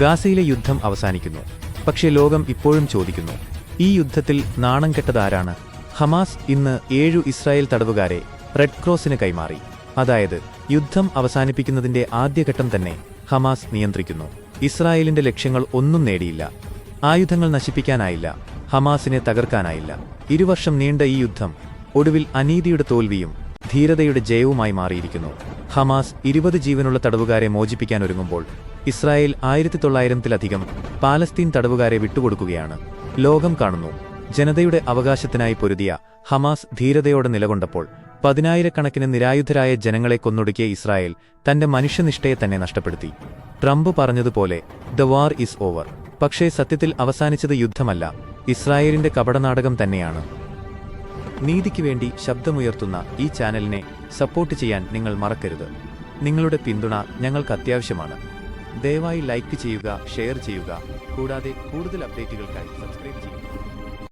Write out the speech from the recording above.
ഗാസയിലെ യുദ്ധം അവസാനിക്കുന്നു. പക്ഷേ ലോകം ഇപ്പോഴും ചോദിക്കുന്നു ഈ യുദ്ധത്തിൽ നാണം കെട്ടതാരാണ്? ഹമാസ് ഇന്ന് ഏഴു ഇസ്രായേൽ തടവുകാരെ റെഡ് ക്രോസിന് കൈമാറി. അതായത് യുദ്ധം അവസാനിപ്പിക്കുന്നതിന്റെ ആദ്യഘട്ടം തന്നെ ഹമാസ് നിയന്ത്രിക്കുന്നു. ഇസ്രായേലിന്റെ ലക്ഷ്യങ്ങൾ ഒന്നും നേടിയില്ല. ആയുധങ്ങൾ നശിപ്പിക്കാനായില്ല. ഹമാസിനെ തകർക്കാനായില്ല. ഇരുവർഷം നീണ്ട ഈ യുദ്ധം ഒടുവിൽ അനീതിയുടെ തോൽവിയും ധീരതയുടെ ജയവുമായി മാറിയിരിക്കുന്നു. ഹമാസ് ഇരുപത് ജീവനുള്ള തടവുകാരെ മോചിപ്പിക്കാൻ ഒരുങ്ങുമ്പോൾ ഇസ്രായേൽ ആയിരത്തി തൊള്ളായിരത്തിലധികം പാലസ്തീൻ തടവുകാരെ വിട്ടുകൊടുക്കുകയാണ്. ലോകം കാണുന്നു. ജനതയുടെ അവകാശത്തിനായി പൊരുതിയ ഹമാസ് ധീരതയോടെ നിലകൊണ്ടപ്പോൾ പതിനായിരക്കണക്കിന് നിരായുധരായ ജനങ്ങളെ കൊന്നൊടുക്കിയ ഇസ്രായേൽ തന്റെ മനുഷ്യനിഷ്ഠയെ തന്നെ നഷ്ടപ്പെടുത്തി. ട്രംപ് പറഞ്ഞതുപോലെ ദ വാർ ഈസ് ഓവർ. പക്ഷേ സത്യത്തിൽ അവസാനിച്ചത് യുദ്ധമല്ല ഇസ്രായേലിന്റെ കപടനാടകം തന്നെയാണ്. നീതിക്ക് വേണ്ടി ശബ്ദമുയർത്തുന്ന ഈ ചാനലിനെ സപ്പോർട്ട് ചെയ്യാൻ നിങ്ങൾ മറക്കരുത്. നിങ്ങളുടെ പിന്തുണ ഞങ്ങൾക്ക് അത്യാവശ്യമാണ്. ദയവായി ലൈക്ക് ചെയ്യുക ഷെയർ ചെയ്യുക. കൂടാതെ കൂടുതൽ അപ്ഡേറ്റുകൾക്കായി സബ്സ്ക്രൈബ് ചെയ്യുക.